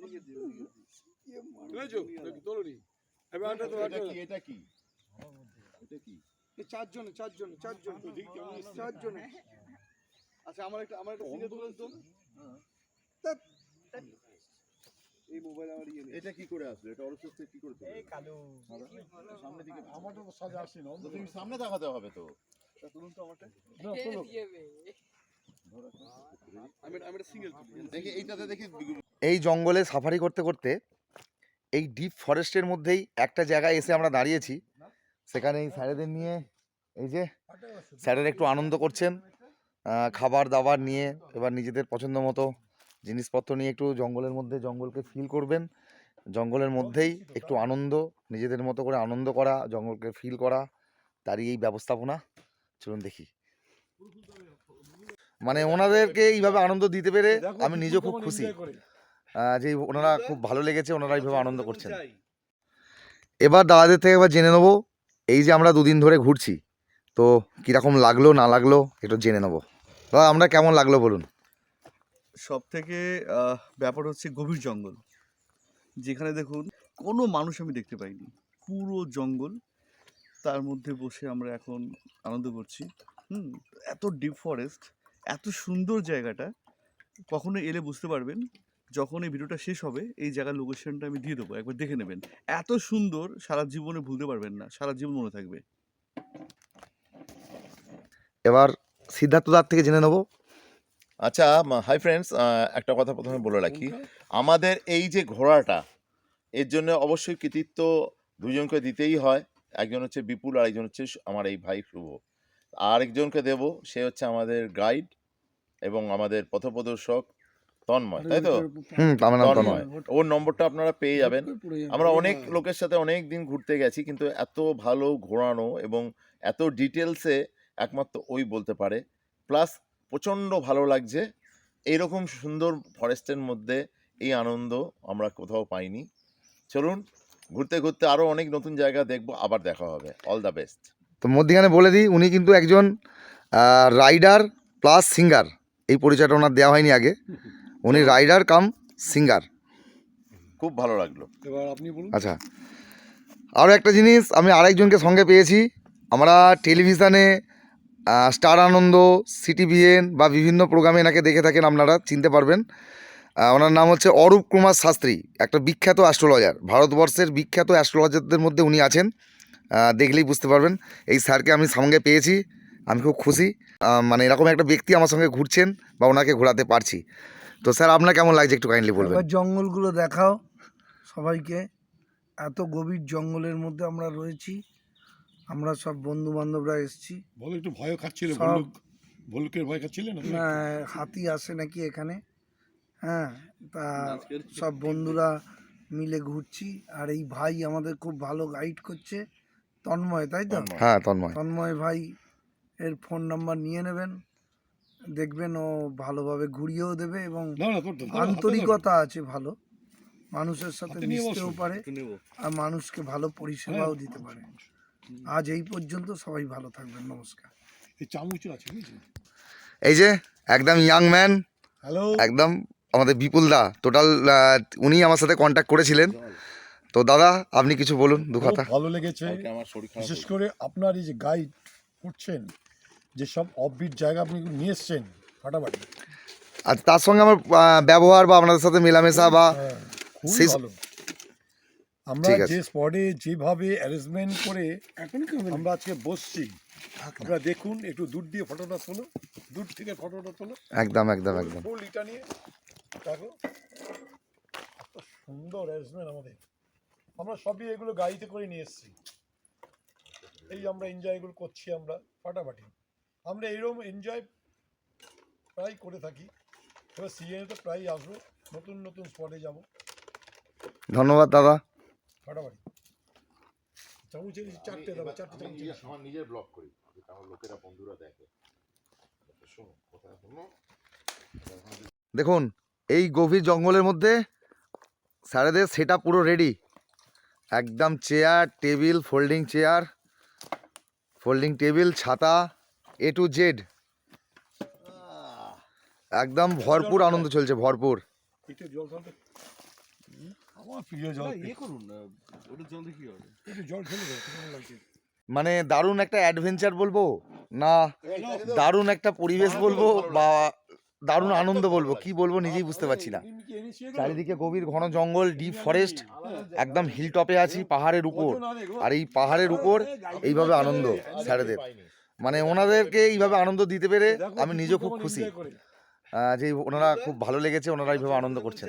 নাকি তোলনি তো এটা কি এটা কি? এটা কি? চারজনে চারজনে চারজন চারজনে। আচ্ছা আমার একটা আমার একটা সিনে তুলেন তো এই মোবাইল আমার ইয়ে এটা কি করে আসলো? এটা অরসেস থেকে কি করে? সামনে দিকে তো সাজা আসছে না তুমি সামনে দেখাতে হবে তো। তুলুন তো আমারটা। আমি আমি একটা সিঙ্গেল দেখি এইটাতে দেখি। এই জঙ্গলে সাফারি করতে করতে এই ডিপ ফরেস্টের মধ্যেই একটা জায়গায় এসে আমরা দাঁড়িয়েছি। সেখানে এই স্যারেদের নিয়ে এই যে স্যারেরা একটু আনন্দ করছেন খাবার দাবার নিয়ে, এবার নিজেদের পছন্দ মতো জিনিসপত্র নিয়ে একটু জঙ্গলের মধ্যে জঙ্গলকে ফিল করবেন। জঙ্গলের মধ্যেই একটু আনন্দ, নিজেদের মতো করে আনন্দ করা, জঙ্গলকে ফিল করা, তারই এই ব্যবস্থাপনা। চলুন দেখি। মানে ওনাদেরকে এইভাবে আনন্দ দিতে পেরে আমি নিজে খুব খুশি। যে ওনারা খুব ভালো লেগেছে ওনারা এইভাবে আনন্দ করছেন। এবার দাদাদের থেকে এবার জেনে নেব এই যে আমরা দুদিন ধরে ঘুরছি তো কীরকম লাগল না লাগল একটু জেনে নেব। দাদা আমরা কেমন লাগল বলুন? সব থেকে ব্যাপার হচ্ছে গভীর জঙ্গল। যেখানে দেখুন কোনো মানুষ আমি দেখতে পাইনি। পুরো জঙ্গল তার মধ্যে বসে আমরা এখন আনন্দ করছি। হুম এত ডিপ ফরেস্ট এত সুন্দর জায়গাটা কখনো এলে বুঝতে পারবেন যখন এই ভিডিওটা শেষ হবে এই জায়গার লোকেশনটা আমি দিয়ে দেবো। একবার দেখে নেবেন। এত সুন্দর সারা জীবনে ভুলতে পারবেন না। সারা জীবন মনে থাকবে। এবার সিদ্ধার্থ দার থেকে জেনে নেব। আচ্ছা হাই ফ্রেন্ডস একটা কথা প্রথমে বলে রাখি। আমাদের এই যে ঘোড়াটা এর জন্য অবশ্যই কৃতিত্ব দুজনকে দিতেই হয়। একজন হচ্ছে বিপুল আর একজন হচ্ছে আমার এই ভাই শুভ। আরেকজনকে দেব সে হচ্ছে আমাদের গাইড এবং আমাদের পথপ্রদর্শক। তন্ময় তাই তো? আমার নাম তন্ময়। তন্ময়। ওর নম্বরটা আপনারা পেয়ে যাবেন। আমরা অনেক লোকের সাথে অনেক দিন ঘুরতে গেছি কিন্তু এত ভালো ঘোরানো এবং এত ডিটেলসে একমাত্র ওই বলতে পারে। প্লাস প্রচণ্ড ভালো লাগছে। এইরকম সুন্দর ফরেস্টের মধ্যে এই আনন্দ আমরা কোথাও পাইনি। চলুন ঘুরতে ঘুরতে আরও অনেক নতুন জায়গা দেখব আবার দেখা হবে। অল দ্য বেস্ট তো মধ্যিখানে বলে দিই উনি কিন্তু একজন রাইডার প্লাস সিঙ্গার। এই পরিচয়টা ওনার দেওয়া হয়নি আগে। উনি রাইডার কাম সিঙ্গার। খুব ভালো লাগল। এবার আপনি বলুন। আচ্ছা। আরও একটা জিনিস আমি আরেকজনকে সঙ্গে পেয়েছি। আমরা টেলিভিশনে স্টার আনন্দ সিটিভিএন বা বিভিন্ন প্রোগ্রামে এনাকে দেখে থাকেন আপনারা চিনতে পারবেন। ওনার নাম হচ্ছে অরূপ কুমার শাস্ত্রী একটা বিখ্যাত অ্যাস্ট্রোলজার। ভারতবর্ষের বিখ্যাত অ্যাস্ট্রোলজারদের মধ্যে উনি আছেন। দেখলেই বুঝতে পারবেন। এই স্যারকে আমি সঙ্গে পেয়েছি আমি খুব খুশি। মানে এরকম একটা ব্যক্তি আমার সঙ্গে ঘুরছেন বা ওনাকে ঘোরাতে পারছি। তো স্যার আপনার কেমন লাগছে একটু কাইন্ডলি বলবেন? এবার জঙ্গলগুলো দেখাও সবাইকে। এত গভীর জঙ্গলের মধ্যে আমরা রয়েছি। আমরা সব বন্ধু বান্ধবরা এসেছি। বলো একটু ভয় খাচ্ছিল ভল্লুকের ভয়? হাতি আসে নাকি এখানে? হ্যাঁ তা সব বন্ধুরা মিলে ঘুরছি। আর এই ভাই আমাদের খুব ভালো গাইড করছে। তন্ময় তাই তো? হ্যাঁ তন্ময়। তন্ময় ভাই এর ফোন নাম্বার নিয়ে নেবেন। দেখবেন ও ভালোভাবে ঘুরিয়েও দেবে এবং আন্তরিকতা আছে ভালো। মানুষের সাথে মিশতেও পারে আর মানুষকে ভালো পরিষেবাও দিতে পারে। আজ এই পর্যন্ত সবাই ভালো থাকবেন নমস্কার। এই চামচ আছে বুঝলি? এই যে একদম ইয়াং ম্যান হ্যালো? একদম আমাদের বিপুল দা টোটাল উনি আমার সাথে কন্ট্যাক্ট করেছিলেন। তো দাদা আপনি কিছু বলুন দু কথা ভালো লেগেছে। বিশেষ করে আপনার এই যে গাইড করছেন যেসব অফবিট জায়গা আপনি নিয়ে এসছেন ফাটাফাটি। আর তার সঙ্গে আমার ব্যবহার বা আপনাদের সাথে মেলামেশা বা হ্যাঁ, খুবই ভালো। আমরা যে স্পটে যেভাবে অ্যারেঞ্জমেন্ট করে আমরা আজকে বসছি আপনারা দেখুন একটু দূর দিয়ে ফটোটা তোলো দূর থেকে ফটোটা তোলো। একদম একদম একদম। ফুল এটা নিয়ে। দেখো সুন্দর অ্যারেঞ্জমেন্ট আমাদের। আমরা সবই এগুলো গাড়িতে করে নিয়ে এসেছি। এই আমরা এনজয়গুলো করছি আমরা ফাটাফাটি। আমরা এইরকম এনজয় প্রায় করে থাকি। এবার সিজনে তো প্রায় আসব। নতুন নতুন স্পটে যাব। ধন্যবাদ দাদা। ফাটাফাটি। চামচ চারটে দেবো চারটে চামচ আমার নিজের ব্লগ করি। আমার লোকেরা বন্ধুরা দেখে। শোনো দেখুন এই গভীর জঙ্গলের মধ্যে স্যারেদের সেট পুরো রেডি একদম chair table folding chair folding table ছাতা এ টু জেড একদম ভরপুর আনন্দ চলছে ভরপুর। ইয়ে মানে দারুণ একটা অ্যাডভেঞ্চার বলব? না দারুণ একটা পরিবেশ বলব? বা দারুণ আনন্দ বলব? কি বলব নিজেই বুঝতে পারছি না। চারিদিকে গভীর ঘন জঙ্গল ডিপ ফরেস্ট একদম হিল টপে আছি পাহাড়ের উপর। আর এই পাহাড়ের উপর এইভাবে আনন্দ স্যারেদের। মানে ওনাদেরকে এইভাবে আনন্দ দিতে পেরে আমি নিজে খুব খুশি। যে ওনারা খুব ভালো লেগেছে ওনারা এইভাবে আনন্দ করছেন।